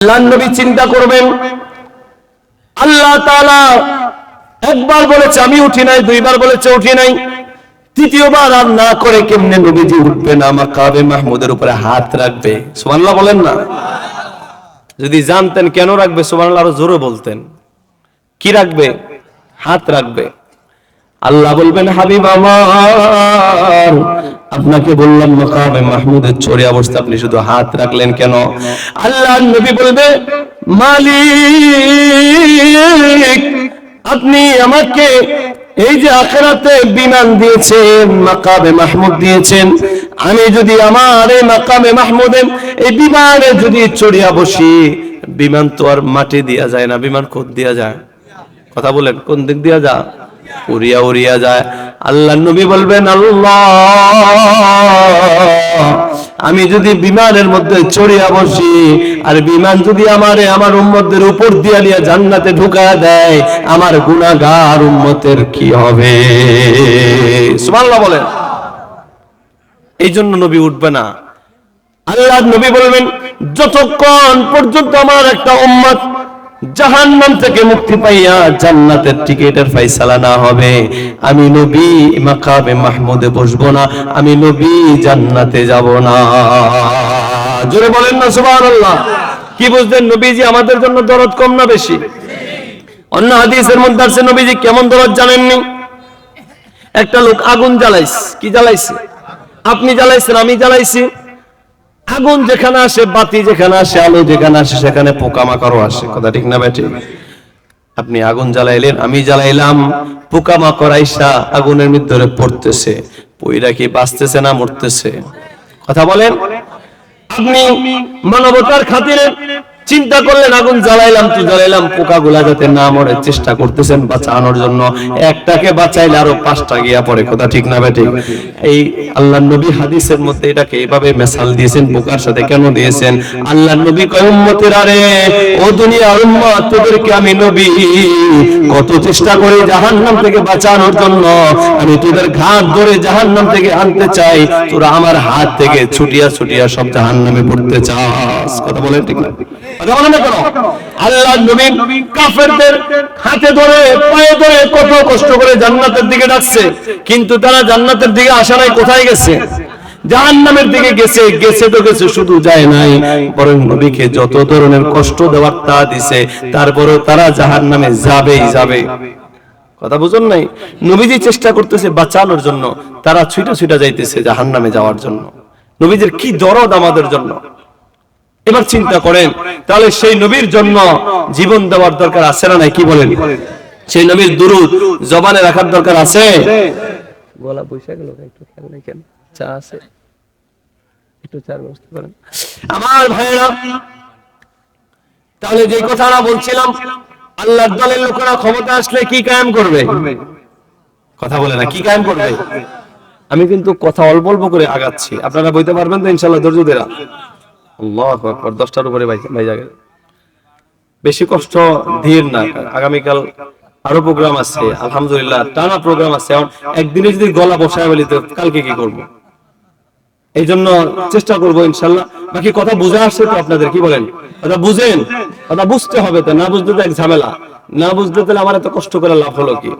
আল্লাহ নবী চিন্তা করবেন। আল্লাহ তাআলা একবার বলেছে, আমি উঠি নাই, দুইবার বলেছে, উঠি নাই। তৃতীয়বার আর না করে কেমনে নবীজি উঠবে না মাকাবে মাহমুদের উপরে হাত রাখবে। সুবহানাল্লাহ বলেন না। যদি জানতেন কেন রাখবে, সুবহানাল্লাহ আরও জোরে বলতেন। কি রাখবে? হাত রাখবে। আল্লাহ বলবেন, হাবিব আমার। আপনাকে বললাম, মাকামে মাহমুদের চড়ে অবস্থা, আপনি শুধু হাত রাখলেন কেন? আল্লাহ নবী বলবে, মালিক, আপনি আমাকে এই যে আখেরাতে বিমান দিয়েছেন, মাকামে মাহমুদ দিয়েছেন, আমি যদি আমার এই মাকামে মাহমুদের এই বিমানে যদি চড়িয়া বসি, বিমান তো আর মাটি দিয়া যায় না, বিমান কোদ দিয়া যায়। কথা বলেন, কোন দিক দিয়া যা উড়িয়া উড়িয়া যায়। আল্লাহ নবী বলবেন, আল্লাহ, আমি যদি বিমানের মধ্যে চড়িয়া বসি, আর বিমান যদি আমারে, আমার উম্মতের উপর দিয়া নিয়ে জান্নাতে ঢুকা দেয়, আমার গুনাহগার উম্মতের কি হবে? সুবহানাল্লাহ বলেন। এই জন্য নবী উঠবে না। আল্লাহ নবী বলবেন, যতক্ষণ পর্যন্ত আমার একটা উম্মত জাহান্নাম থেকে মুক্তি পাইয়া জান্নাতের টিকেটের ফয়সালা না হবে। আমি নবী, মাকামে মাহমুদে বসবো না। আমি নবী, জান্নাতে যাব না। জোরে বলেন না, সুবহানাল্লাহ। কি বুঝলেন নবীজি, আমাদের জন্য দরদ কম না বেশি? অন্য হাদিসের মধ্যে আছে, নবীজি কেমন দরদ জানেননি? একটা লোক আগুন জ্বালাইছে। কি জ্বালাইছে? আপনি জ্বালাইছেন, আমি জ্বালাইছি। আগুন যেখানে আসে, বাতি যেখানে আসে, আলো যেখানে আসে, সেখানে পোকামাকড়ও আসে। কথা ঠিক না ব্যাটি আপনি আগুন জ্বালাইলেন, আমি জ্বালাইলাম, পোকামাকড় আইসা আগুনের ভিতরে পড়তেছে। পইরা কি বাঁচতেছে না মরতেছে? কথা বলেন? আপনি মানবতার খাতিরে চিন্তা করলেন আগুন জ্বালাইলাম, তো জ্বালাইলাম, পোকাগুলা যাতে না মরে, চেষ্টা করতেছেন বাঁচানোর জন্য। একটাকে বাঁচাইলে আরও পাঁচটা গিয়া পড়ে, কথা ঠিক না বেঠিক এই আল্লাহ নবী হাদিসের মধ্যে এটাকে এইভাবে মেসাল দিয়েছেন পোকার সাথে কেন দিয়েছেন? আল্লাহ নবী কয়, উম্মতের আরে, ও দুনিয়ার উম্মত, তোদেরকে আমি নবী, কত চেষ্টা করে জাহান্নাম থেকে বাঁচানোর জন্য, আমি তোদের ঘাট ধরে জাহান্নাম থেকে আনতে চাই, তোরা আমার হাত থেকে ছুটিয়া ছুটিয়া সব জাহান্নামে পড়তে চাস। কথা বলেন ঠিক না? আল্লাহ কাফেরদের হাতে ধরে, পায়ে ধরে কত কষ্ট করে জান্নাতের দিকে ডাকছে। কিন্তু তারা জান্নাতের দিকে আসা নাই কোথায় গেছে? জাহান্নামের দিকে গেছে গেছে তো গেছে, শুধু যায় নাই। বরং নবীকে যত ধরনের কষ্ট দেওয়ার তা দিছে, তারপরেও তারা জাহান্নামে যাবেই যাবে। কথা বুঝুন নাই? নবীজি চেষ্টা করতেছে বাঁচানোর জন্য। তারা ছুটা ছুটা যাইতেছে জাহান্নামে যাওয়ার জন্য। নবীজির কি দরদ আমাদের জন্য? এবার চিন্তা করেন তাহলে সেই নবীর জন্য জীবন দেওয়ার দরকার আছে না নাই? কি বলেন? সেই নবীর দুরুদ জবানে রাখার দরকার আছে? গলা বৈশা গেল একটু খেয়াল নাই কেন? চা আছে? একটু চার ব্যবস্থা করেন। আমার ভাইয়েরা তাহলে যে কথাটা বলছিলাম আল্লাহর দলের লোকেরা ক্ষমতা আসলে কি কায়েম করবে? কথা বলে না কি কায়েম করবে? আমি কিন্তু কথা অল্প অল্প করে আগাচ্ছি। আপনারা বইতে পারবেন তো ইনশাল্লাহ ধৈর্য দেরা আল্লাহ আকবার, দশটার উপরে ভাই যাবে বেশি কষ্ট ধীর না। আগামীকাল আরও প্রোগ্রাম আছে, আলহামদুলিল্লাহ, টানা প্রোগ্রাম আছে। এখন একদিনে যদি গলা বসায় বলি তো কালকে কি করব? এই জন্য চেষ্টা করব ইনশাল্লাহ। বাকি কথা বুঝে আসছে তো আপনাদের, কি বলেন? কথা বুঝেন, কথা বুঝতে হবে তো, না বুঝতে তো এক ঝামেলা। না বুঝতে তাহলে আমার এত কষ্ট করে লাভ হলো কি?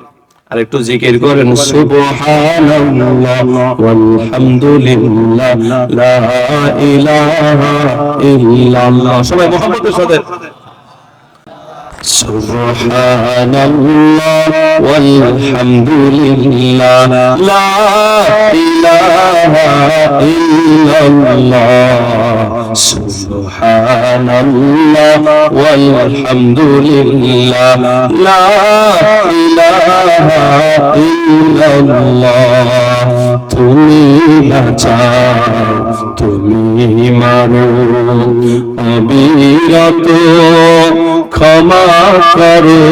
আর একটু জিকির করেন সুবহানাল্লাহ ওয়ালহামদুলিল্লাহ লা ইলাহা ইল্লাল্লাহ। সবাই মোহাম্মদের সাথে سبحان الله والحمد لله لا إله إلا الله سبحان الله والحمد لله لا إله إلا الله তুমি বাঁচাও তুমি মারো অবিরত ক্ষমা করো,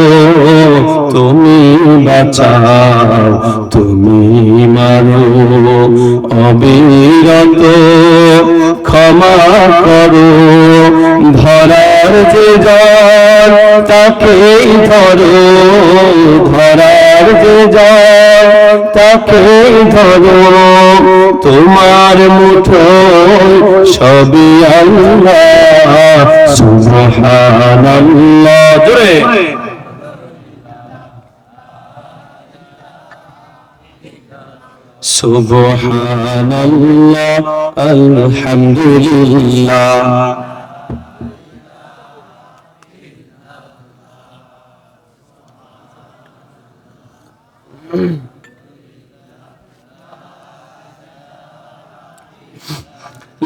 তুমি বাঁচাও, তুমি মারো, অবিরত ক্ষমা করো। ধরার যে জল, তাকেই ধরো। ধরার যে জল, তাকেই ধরো। তোমার মুঠোয় সবই আল্লাহ সুবহানাল্লাহ। জোরে। সুবহানাল্লাহ আলহামদুলিল্লাহ।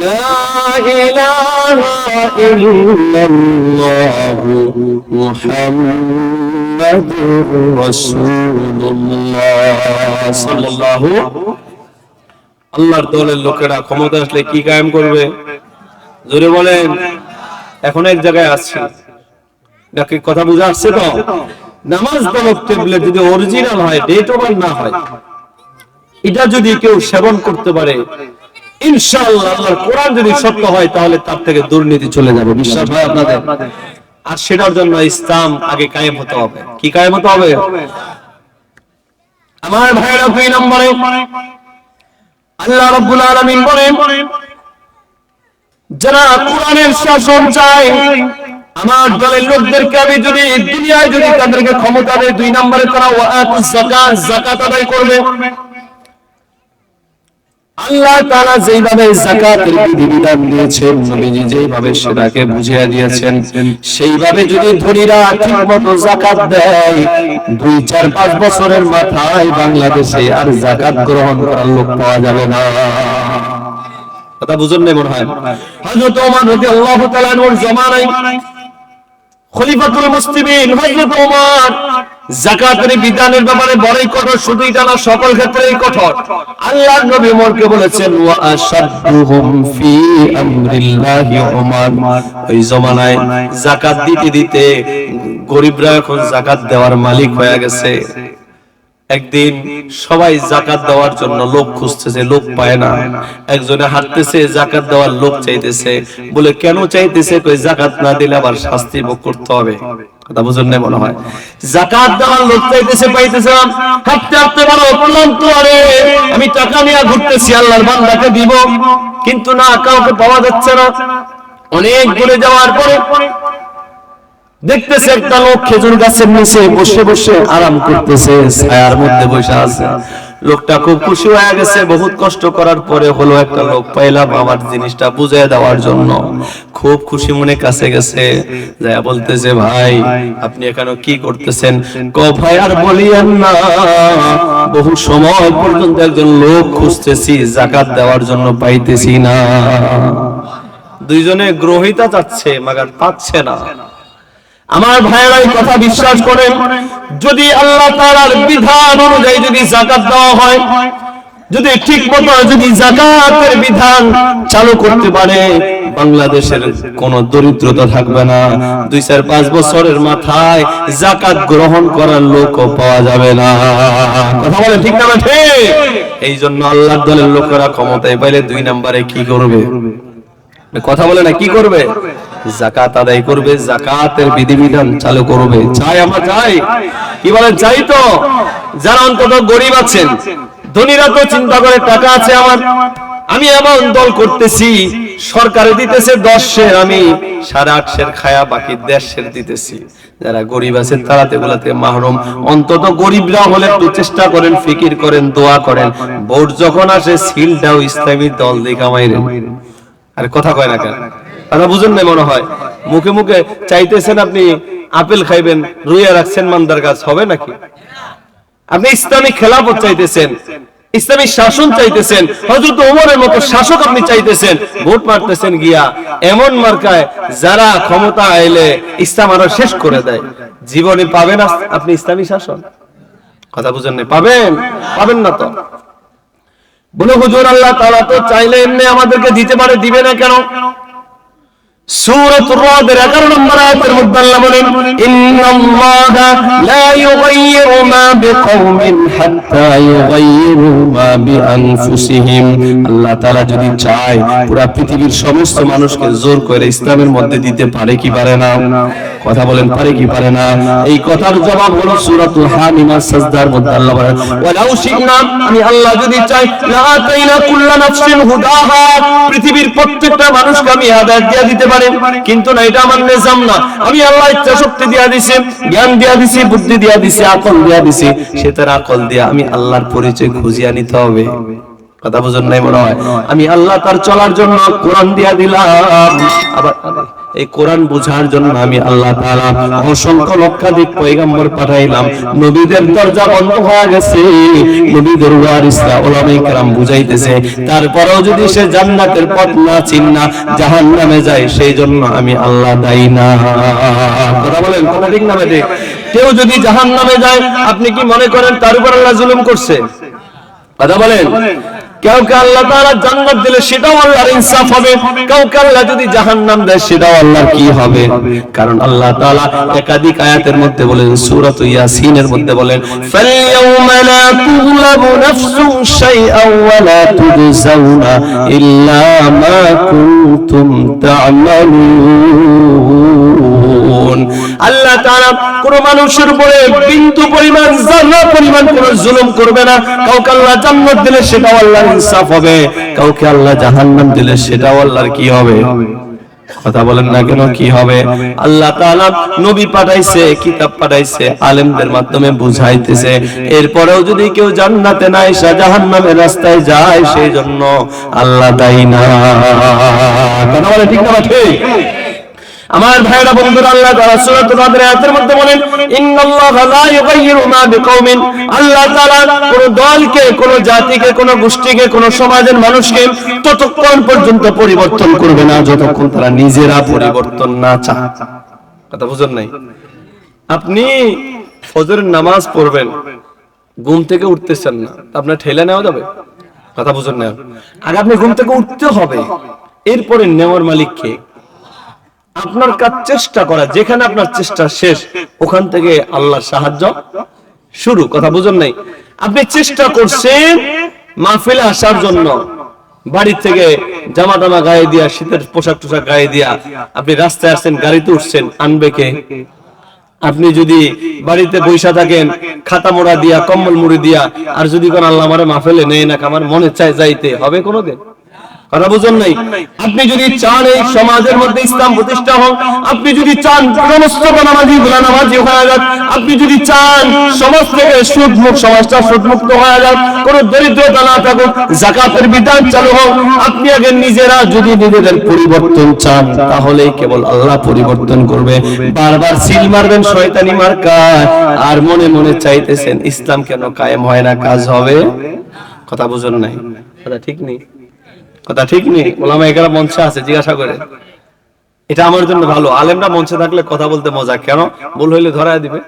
لا إله إلا الله محمد رسول الله صلى الله আল্লাহর দলের লোকেরা ক্ষমতা আসলে কি কায়েম করবে জোরে বলেন এখন এক জায়গায় আসছে নাকি কথা বুঝা আসছে তো নামাজ দলক টেবলে যদি অরিজিনাল হয় ডেট ওভার না হয় এটা যদি কেউ সেবন করতে পারে ইনশাআল্লাহ কোরআন যদি সত্য হয়, তাহলে তার থেকে দুর্নীতি চলে যাবে। বিশ্বাস হয় আপনাদের? আর সেটার জন্য ইসলাম আগে কায়েম হতে হবে। কি কায়েম হতে হবে? আমার ভাইরা নম্বরে, আল্লাহ বলেন, যারা কোরআনের শাসন চায়, আমার দলের লোকদেরকে আমি যদি দুনিয়ায় যদি তাদেরকে ক্ষমতা দেয়, দুই নম্বরে তারা যাকাত আদায় করবে। আল্লাহ তাআলা যেইভাবে যাকাতের বিধিবিধান দিয়েছেন নবীজি যেইভাবে সেটাকে বুঝিয়ে দিয়েছেন। সেইভাবে যদি ধনীরা ঠিকমতো যাকাত দেয়, দুই, চার, পাঁচ বছরের মাথায় বাংলাদেশে আর জাকাত গ্রহণ করার লোক পাওয়া যাবে না। কথা বুঝুন নাই মনে হয়? হযরত ওমর রাদিয়াল্লাহু তাআলা এর জামানায় খলিফাতুল মুসলিমিন হযরত ওমর যাকাতের বিধানের ব্যাপারে বড়ই কঠোর শুধু এটা না, সকল ক্ষেত্রেই কঠোর। আল্লাহর নবী ওমরকে বলেছেন, ওয়া আশাদুহুম ফি আমরিল্লাহি ওমর ওই জমানায় যাকাত দিতে দিতে গরিবরা এখন যাকাত দেওয়ার মালিক হয়ে গেছে। একদিন সবাই জাকাত দেওয়ার জন্য লোক খুঁজতেছে, লোক পায় না। একজনে হাঁটতেছে জাকাত দেওয়ার লোক চাইতেছে। বলে, কেন চাইতেছে? কই জাকাত না দিলে আবার শাস্তি ভোগ করতে হবে। কথা বুঝুন না মনে হয়। জাকাত দেওয়ার লোক চাইতেছে, পাইতেছে না। হাঁটতে হাঁটতে আরে, আমি টাকা নিয়ে ঘুরতেছি, আল্লাহর বান্দাকে দিব। কিন্তু না, কাউকে পাওয়া যাচ্ছে না। অনেক দূরে যাওয়ার পরে দেখতেছে একটা লোক খেজুর গাছের নিচে বসে বসে আরাম করতেছে, ছায়ার মধ্যে বসে আছে। লোকটা খুব খুশি হয়ে গেছে, বহুত কষ্ট করার পরে হলো একটা লোক পাইলাম আমার জিনিসটা বুঝিয়ে দেওয়ার জন্য। খুব খুশি মনে কাছে গেছে যা বলতেছে, ভাই, আপনি এখানে কি করতেছেন? ক ভাই, আর বলিয়েন না। বহু সময় পর্যন্ত একজন লোক খুঁজতেছি, জাকাত দেওয়ার জন্য পাইতেছি না। দুইজনে গ্রহিতা চাচ্ছে মাগার পাচ্ছে না। আমার ভাইয়েরা এই কথা বিশ্বাস করেন, যদি আল্লাহ তাআলার বিধান অনুযায়ী যদি যাকাত দেওয়া হয়, যদি ঠিক মতো যদি যাকাতের বিধান চালু করতে পারে, বাংলাদেশের কোন দরিদ্রতা থাকবে না। দুই চার পাঁচ বছরের মাথায় জাকাত গ্রহণ করার লোক পাওয়া যাবে না। কথা বলে ঠিক না ঠিক এই জন্য আল্লাহর দলের লোকেরা ক্ষমতায় পাইলে দুই নম্বরে কি করবে? কথা বলে না, কি করবে? জাকাত আদায় করবে জাকাতের বিধিবিধান চালু করবে। চাই আমরা চাই কি বলেন চাই তো। যারা অন্তত গরিব আছেন, ধনীরা তো চিন্তা করে, টাকা আছে আমার। আমি এমন দল করতেছি, সরকারে দিতেছে দশ শের, আমি সাড়ে আট শের খায়া বাকি দেড় শের দিতেছি। যারা গরিব আছে তারা তো এগুলাতে মাহরুম। অন্তত গরিবরা হলে একটু চেষ্টা করেন, ফিকির করেন, দোয়া করেন। ভোট যখন আসে, সিলটাও ইসলামী দল দিয়ে কামাইরেন আরে কথা কয় না কেন? কথা বুঝেন না মনে হয়। মুখে মুখে চাইতেছেন আপনি আপেল খাইবেন, রুইয়া রাখছেন মান্দার গাছ, হবে নাকি? আপনি ইসলামী খেলাফত চাইতেছেন, ইসলামী শাসন চাইতেছেন, হযরত ওমরের মতো শাসক আপনি চাইতেছেন, ভোট মারতেছেন গিয়া, এমন মার্কায় যারা ক্ষমতা আইলে ইসলাম আরও শেষ করে দেয়। জীবনে পাবেন আপনি ইসলামী শাসন? কথা বুঝেন না পাবেন? পাবেন না তো। বলে হুজুর, আল্লাহ তাআলা তো চাইলে এমনি আমাদেরকে দিতে পারে, দিবে না কেন? সূরাতুর রাদের 11 নম্বর আয়াতের মধ্যে আল্লাহ বলেন, ইন্নাল্লাহা লা ইউগাইয়িরু মা বিকওমিন হাত্তা ইউগাইয়িরু মা বিআনফুসিহিম। আল্লাহ তাআলা যদি চায়, পুরো পৃথিবীর সমস্ত মানুষকে জোর করে ইসলামের মধ্যে দিতে পারে কি পারে না? কথা বলেন, পারে কি পারে না? এই কথার জবাব হলো সূরাতুল হামিমা সাজদার মধ্যে আল্লাহ বলেন, ওয়ালাউ শিকনা আমি আল্লাহ যদি চাই, লা আতাইনা কুল্লা নাফসিন হুদাহা। পৃথিবীর প্রত্যেকটা মানুষকে আমি হেদায়েত দিয়ে দিতে পারি, কিন্তু না, এটা আমার নিজাম না। আমি আল্লাহ ইচ্ছা শক্তি দিয়া দিছি, জ্ঞান দিয়া দিছি, বুদ্ধি দিয়া দিছি, আকল দিয়া দিছি। সে তার আকল দিয়া আমি আল্লাহর পরিচয় খুঁজিয়া নিতে হবে। কথা বুঝুন নাই মনে হয়? আমি আল্লাহ তার চলার জন্য কোরআন দিয়া দিলাম। আবার এই কোরআন বুঝার জন্য আমি আল্লাহ তাআলা অসংখ্য লক্ষাধিক পয়গাম্বর পাঠাইলাম। নবীদের দরজা বন্ধ হয়ে গেছে। নবীদের ওয়ারিসরা ওলামায়ে কেরাম বুঝাইতেছে। তারপরেও যদি সে জান্নাতের পথ না চিন্না, জাহান্নামে যায় সেই জন্য আমি আল্লাহ দায়ী না। কথা বলেন, কথা ঠিক না ঠিক কেউ যদি জাহান্নামে যায়, আপনি কি মনে করেন তার উপর আল্লাহ জুলুম করছে? কথা বলেন। কাউকে আল্লাহ তাআলা জান্নাত দিলে সেটাও আল্লাহর ইনসাফ হবে। কাউকে আল্লাহ যদি জাহান্নাম দেয়, সেটাও আল্লাহর কি হবে? কারণ আল্লাহ তাআলা একাধিক আয়াতের মধ্যে বলেন, সূরাত ইয়াসিনের মধ্যে বলেন, ফালইয়াউমা লা তুযলামু নাফসুন শাইআন ওয়া লা তুজজাউনা ইল্লা মা কুনতুম তা'মালুন। আল্লাহ তাআলা কোন মানুষের উপরে বিন্দু পরিমাণ জাররা পরিমাণ কোন জুলুম করবে না। কাউকে আল্লাহ জান্নাত দিলে সেটাও আল্লাহর ইনসাফ হবে। কাউকে আল্লাহ জাহান্নাম দিলে সেটাও আল্লাহর কি হবে? কথা বলেন না কেন, কি হবে? আল্লাহ নবী পাঠাইছে, কিতাব পাঠাইছে, আলেমদের মাধ্যমে বুঝাইতেছে। এরপরেও যদি কেউ জান্নাতে না এসে জাহান্নামের রাস্তায় যায়, সেই জন্য আল্লাহ দায়ী না। কথা বলে ঠিক না ঠিক? আমার ভাইরা বন্ধুরা, আল্লাহ তাআলা সূরাতুল কাদের আয়াতের মধ্যে বলেন, ইন্নাল্লাহা লা ইউগাইয়িরু মা বিকওমিন। আল্লাহ তাআলা কোন দলকে, কোন জাতিকে, কোন গোষ্ঠীকে, কোন সমাজের মানুষকে ততক্ষণ পর্যন্ত পরিবর্তন করবে না, যতক্ষণ তারা নিজেরা পরিবর্তন না চায়। কথা বুঝেন নাই? আপনি ফজরের নামাজ পড়বেন, ঘুম থেকে উঠতেছেন না আপনার ঠেলে নেওয়া যাবে? কথা বুঝেন না আগে আপনি ঘুম থেকে উঠতে হবে, এরপরে নেওয়ার মালিক কে আপনার কাজ চেষ্টা করা, যেখানে আপনার চেষ্টা শেষ, ওখান থেকে আল্লাহর সাহায্য শুরু। কথা বুঝুন নাই? আপনি চেষ্টা করছেন মাহফিলে আসার জন্য। বাড়ি থেকে জামা টামা গায়ে দিয়া, শীতের পোশাক টোশাক গায়ে দিয়া আপনি রাস্তায় আসছেন, গাড়িতে উঠছেন, আনবে কে? আপনি যদি বাড়িতে বৈশা থাকেন, খাতা মোড়া দিয়া, কম্বল মুড়ি দিয়া, আর যদি কোন আল্লাহ আমারে মাহফিলে নেই না, আমার মনে চায় যাইতে, হবে কোনোদিন? কথা বুঝুন নাই আপনি যদি চান এই সমাজের মধ্যে ইসলাম প্রতিষ্ঠা হোক আপনি যদি চান সমস্ত নামাজি গুলা নামাজি হয়ে যাক আপনি যদি চান সমাজ থেকে সুদ সমাজটা সুদ মুক্ত হয়ে যাক কোন দরিদ্রতা না থাকুক জাকাতের বিধান চালু হোক আপনি আগে নিজেরা যদি নিজেদের পরিবর্তন চান তাহলেই কেবল আল্লাহ পরিবর্তন করবে। বারবার সিল মারবেন শয়তানি মার্কায় আর মনে মনে চাইতেছেন ইসলাম কেন কায়েম হয় না কাজ হবে? কথা বুঝুন নাই। কথা ঠিক নেই। কথা ঠিক নেই? ওলামা এগারা মঞ্চে আছে, জিজ্ঞাসা করে। এটা আমার জন্য ভালো। আলেমরা মঞ্চে থাকলে কথা বলতে মজা। কেন? ভুল হইলে ধরায় দিবে।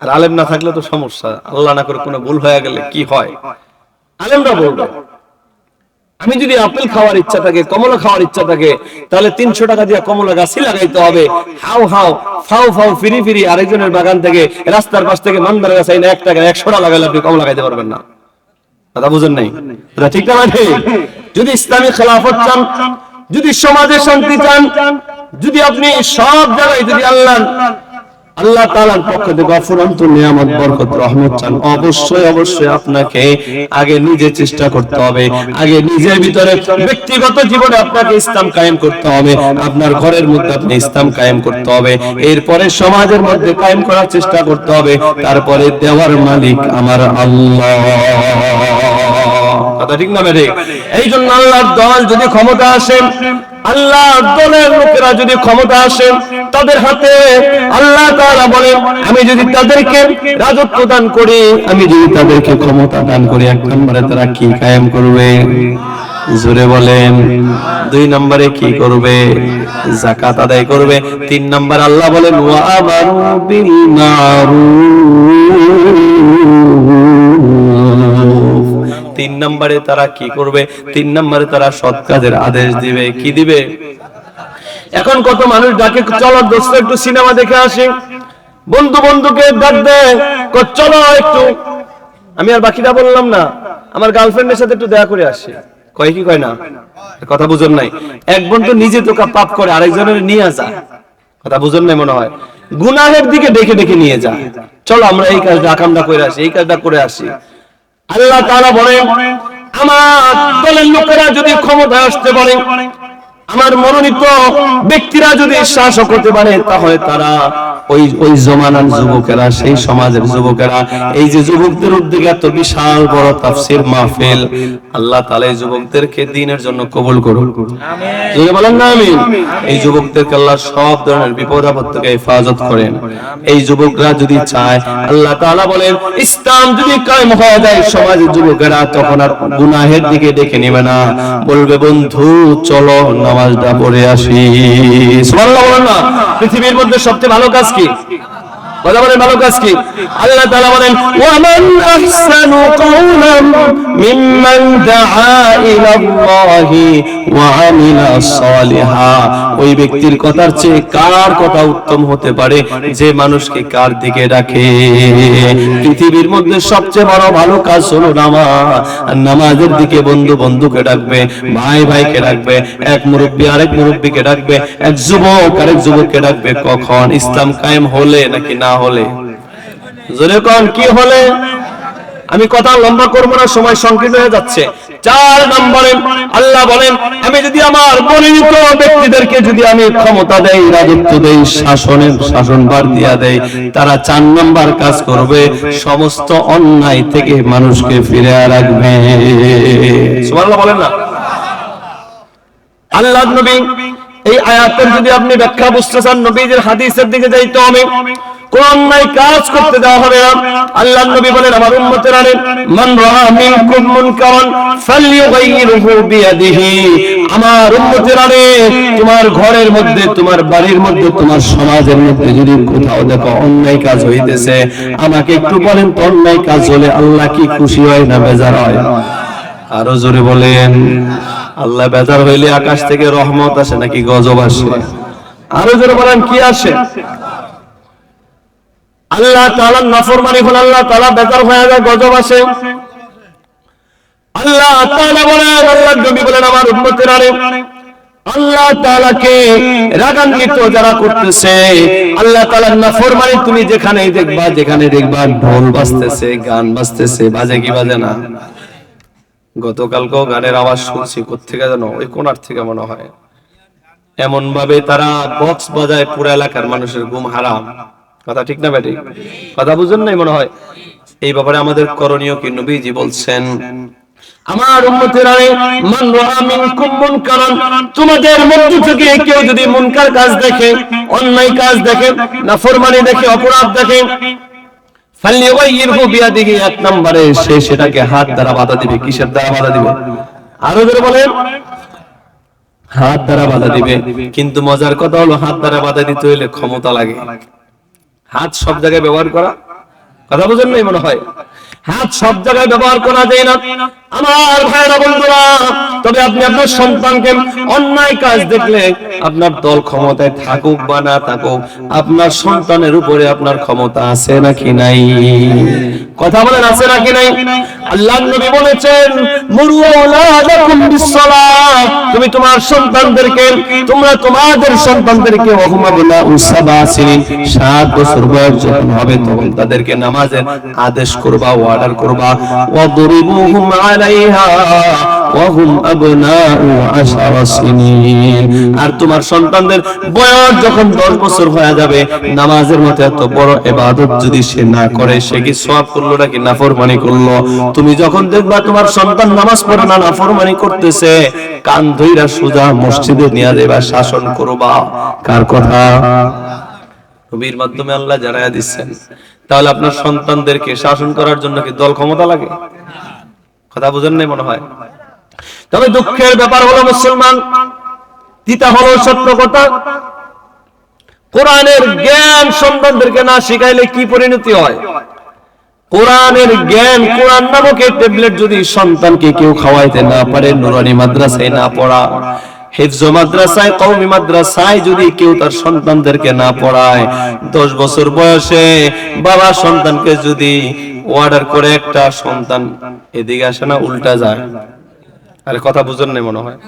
আর আলেম না থাকলে তো সমস্যা। আল্লাহ না করে কোনো ভুল হয়ে গেলে কি হয়? আলেমরা বলবে। আমি যদি আপেল খাওয়ার ইচ্ছা থাকে, কমলা খাওয়ার ইচ্ছা থাকে, তাহলে তিনশো টাকা দিয়ে কমলা গাছই লাগাইতে হবে। হাও হাও, ফাও ফাও, ফিরি ফিরি, আরেকজনের বাগান থেকে, রাস্তার পাশ থেকে মান্দার গাছ আইনা এক টাকা একশো টাকা লাগাইলে আপনি কমলা খাইতে পারবেন না। কথা বুঝেন নাই? ঠিক না ঠিক যদি ইসলামী খেলাফত চান, যদি সমাজে শান্তি চান, যদি আপনি সব জায়গায় যদি আল্লাহ আল্লাহ তাআলার পক্ষ থেকে অফুরন্ত নিয়ামত, বরকত, রহমত চান, অবশ্যই অবশ্যই আপনাকে আগে নিজে চেষ্টা করতে হবে। আগে নিজের ভিতরে ব্যক্তিগত জীবনে আপনাকে ইসলাম কায়েম করতে হবে। আপনার ঘরের মধ্যে আপনি ইসলাম কায়েম করতে হবে। এরপরে সমাজের মধ্যে কায়েম করার চেষ্টা করতে হবে। তারপরে দেওয়ার মালিক আমার আল্লাহ। কথা ঠিক না ঠিক এই জন্য আল্লাহর দল যদি ক্ষমতা আসে আল্লাহ দলের লোকেরা যদি ক্ষমতা আসে তাদের হাতে আল্লাহ তাআলা বলেন আমি যদি তাদেরকে রাজত্ব দান করি আমি যদি তাদেরকে ক্ষমতা দান করি এক নম্বরে তারা কি কায়েম করবে? জোরে বলেন। দুই নম্বরে কি করবে? জাকাত আদায় করবে। তিন নম্বর আল্লাহ বলেন ওয়া আমারু বিল মারুফ তিন নম্বরে তারা কি করবে? তিন নম্বরে তারা সৎ কাজের আদেশ দিবে। কি দিবে? এখন কত মানুষ ডাকে, চলো দোস্ত, একটু সিনেমা দেখে আসি। বন্ধু বন্ধুকে ডাক দেয় চলো একটু। আমি আর বাকিটা বললাম না, আমার গার্লফ্রেন্ডের সাথে একটু দেখা করে আসি। কয় কি কয় না? কথা বুঝুন নাই। এক বন্ধু নিজে তো পাপ করে, আরেকজনের নিয়ে যায় কথা বুঝেন নাই মনে হয়? গুনাহের দিকে ডেকে ডেকে নিয়ে যায় চলো আমরা এই কাজটা আকামটা করে আসি, এই কাজটা করে আসি। আল্লাহ তারা বলেন আমার দলের লোকেরা যদি ক্ষমতায় আসতে পারে আমার মনোনীত ব্যক্তিরা যদি শাসক হতে পারে তাহলে তারা ওই ওই জমানার যুবকেরা সেই সমাজের যুবকেরা এই যে যুবকদের উদ্যোগে এত বিশাল বড় তাফসির মাহফিল আল্লাহ তাআলা এই যুবকদেরকে দিনের জন্য কবুল করুন যদি বলেন না আমিন। এই যুবকদেরকে আল্লাহ সব ধরনের বিপদ আপদ থেকে হেফাজত করেন। এই যুবকরা যদি চায় আল্লাহ তাআলা বলেন ইসলাম যদি কায়েম হয়ে যায় সমাজের যুবকেরা তখন আর গুনাহের দিকে ডেকে নেবে না। বলবে বন্ধু চলো নামাজটা পড়ে আসি। পৃথিবীর মধ্যে সবচেয়ে ভালো কাজ কি? বলেন, ভালো কাজ কি? আল্লাহ বলেন, ওয়ামান মিম্মান ওয়া আমিলা সালিহা। ওই ব্যক্তির কথার চেয়ে কার কথা উত্তম হতে পারে? যে মানুষকে কার দিকে ডাকে? পৃথিবীর মধ্যে সবচেয়ে বড় ভালো কাজ হলো নামাজ। আর নামাজের দিকে বন্ধু বন্ধুকে ডাকবে, ভাই ভাইকে ডাকবে, এক মুরব্বী আরেক মুরব্বীকে ডাকবে, এক যুবক আরেক যুবককে ডাকবে। কখন? ইসলাম কায়েম হলে নাকি না হলে জোরে কন, কি হলে? আমি কথা লম্বা করব না, সময় সংকীর্ণ হয়ে যাচ্ছে। চার নম্বরে আল্লাহ বলেন, আমি যদি আমার মনোনীত ব্যক্তিদেরকে যদি আমি ক্ষমতা দেই, রাজত্ব দেই শাসন বার দিয়া দেই, তারা চার নম্বর কাজ করবে, সমস্ত অন্যায় থেকে মানুষকে ফিরে রাখবে। সুবহানাল্লাহ বলেন না? আল্লাহ নবী, এই আয়াতের যদি আপনি ব্যাখ্যা বুঝতে চান, নবীজির হাদিসের দিকে যাইতে হবে। অন্যায় কাজ করতে দেওয়া আল্লাহ তোমার ঘরের মধ্যে, তোমার বাড়ির মধ্যে, তোমার সমাজের মধ্যে যদি কোথাও দেখো অন্যায় কাজ হইতেছে, আমাকে একটু বলেন তো অন্যায় কাজ হলে আল্লাহ কি খুশি হয় না বেজার হয়? আরও জোরে বলেন, আল্লাহ বেজার হইলে আকাশ থেকে রহমত আসে নাকি গজব আসে? আরও জোরে বলেন, কি আসে? আল্লাহ তাআলা নাফরমানি হলে আল্লাহ তাআলা বেজার হয়ে যায়, গজব আসে। আল্লাহ তাআলা বলেন আল্লাহ নবী বলেন, আমার উম্মতের আরে আল্লাহ তাআলাকে রাগান্বিত যারা করতেছে, আল্লাহ তাআলার নাফরমানি তুমি যেখানেই দেখবা, যেখানে দেখবা, ঢোল বাজতেছে, গান বাজতেছে, বাজে কি বাজে না? গতকালকেও গানের আওয়াজ শুনছি কোথেকে যেন, ওই কোনার থেকে মনে হয়। এমন ভাবে তারা বক্স বাজায়, পুরো এলাকার মানুষের ঘুম হারাম। কথা ঠিক না ব্যাটি? কথা বুঝুন নাই মনে হয়? এই ব্যাপারে আমাদের করণীয় কি? নবীজি বলছেন, আমার তোমাদের মধ্য থেকে কেউ যদি কাজ দেখে, অন্যায় কাজ দেখে দেখে, অপরাধ দেখে এক নম্বরে সে সেটাকে হাত দ্বারা বাধা দিবে। কিসের দ্বারা বাধা দিবে? আরও জোরে বলেন। হাত দ্বারা বাধা দিবে। কিন্তু মজার কথা হলো, হাত দ্বারা বাধা দিতে হইলে ক্ষমতা লাগে। হাত সব জায়গায় ব্যবহার করা? কথা বুঝেন নাই মনে হয়? হাত সব জায়গায় ব্যবহার করা যায় না। আমার ভাইরা বন্ধুরা, তবে আপনি আপনার সন্তানকে অন্যায় কাজ দেখলে আপনার দল ক্ষমতায় থাকুক বা না থাকুক, আপনার সন্তানের উপরে আপনার ক্ষমতা আছে নাকি নাই? কথা বলেন, আছে নাকি নাই? আল্লাহ নবী বলেছেন, মুরু আওলাদাকুম বিসসালাহ। তুমি তোমার সন্তানদেরকে, তোমরা তোমাদের সন্তানদেরকে ওহমাবুনা উসাবা সিনিন সাত বছর বয়স যখন হবে, তখন তাদেরকে নামাজের আদেশ করবা অর্ডার করবা। ওয়াদরিবুহুম আলাইহা, ওয়াহুম আবনাউ আশারা সিনিন। আর তোমার সন্তানদের বয়স যখন 10 বছর হয়ে যাবে, নামাজের মতো এত বড় ইবাদত যদি সে না করে, সে কি সওয়াব করল নাকি নাফরমানি করল? তুমি যখন দেখবা তোমার সন্তান নামাজ পড়ে না, নাফরমানি করতেছে, কান ধইরা সোজা মসজিদে নিয়ে দেবা শাসন করবা। কার কথা? নবীর মাধ্যমে আল্লাহ জানায়া দিচ্ছেন। তাহলে আপনার সন্তানদেরকে শাসন করার জন্য কি দল ক্ষমতা লাগে? কথা বুঝেন নাই মনে হয়। তবে দুঃখের ব্যাপার হলো মুসলমান, তিতা হলো সত্য কথা। কোরআনের জ্ঞান সন্তানদেরকে না শিখাইলে কি পরিণতি হয়? কোরআনের জ্ঞান কোরআন নামক এই ট্যাবলেট যদি সন্তানকে কেউ খাওয়াইতে না পারে, নুরানি মাদ্রাসায় না পড়া, হিফজ মাদ্রাসায়, কওমি মাদ্রাসায় যদি কেউ তার সন্তানদেরকে না পড়ায়, দশ বছর বয়সে বাবা সন্তানকে যদি অর্ডার করে একটা সন্তান এদিকে আসে না, উল্টা যায়। আরে কথা বুঝেন নাই মনে হয়।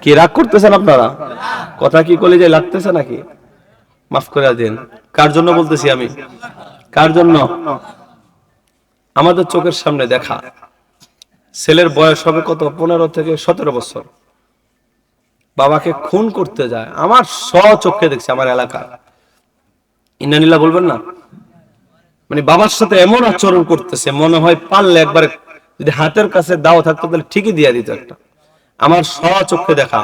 কি রাগ করতেছেন আপনারা? কথা কি কলে যে লাগতেছে নাকি? মাফ করে দিন। কার জন্য বলতেছি আমি? কার জন্য? আমাদের চোখের সামনে দেখা। ছেলের বয়স হবে কত? পনেরো থেকে সতেরো বছর। বাবাকে খুন করতে যায়। আমার স চোখে দেখছি আমার এলাকা ইন্নানিল্লা বলবেন না? মানে বাবার সাথে এমন আচরণ করতেছে, মনে হয় পারলে একবার যদি হাতের কাছে দাও থাকতো তাহলে ঠিকই দিয়ে দিত একটা। আমার চোখে দেখা,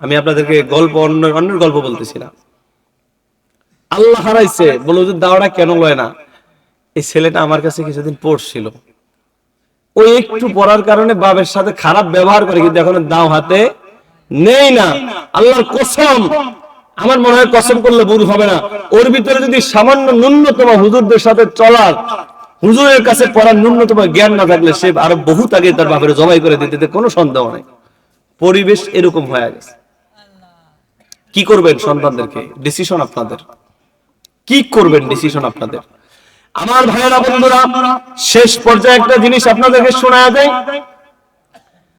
আমি আপনাদেরকে গল্প অন্য অন্যের গল্প বলতেছি না আল্লাহ হারাইছে, বলো যে দাওয়াটা কেন লয় না? এই ছেলেটা আমার কাছে কিছুদিন পড়ছিল। ওই একটু পড়ার কারণে বাবার সাথে খারাপ ব্যবহার করে, কিন্তু এখন দাও হাতে নেই না। আল্লাহর কসম আমার মনে হয় কসম করলে ভুল হবে না। ওর ভিতরে যদি সামান্য ন্যূনতম হুজুরদের সাথে চলার, হুজুরের কাছে পড়ার ন্যূনতম জ্ঞান না থাকলে সে আরও বহুত আগে তার বাপের জবাই করে দিতে কোনো সন্দেহ নেই। পরিবেশ এরকম হয়ে গেছে। কি করবেন সন্তানদেরকে? ডিসিশন আপনাদের। কি করবেন ডিসিশন আপনাদের? আমার ভাইয়েরা, বন্ধুরা, শেষ পর্যায়ে একটা জিনিস আপনাদেরকে শোনা যায়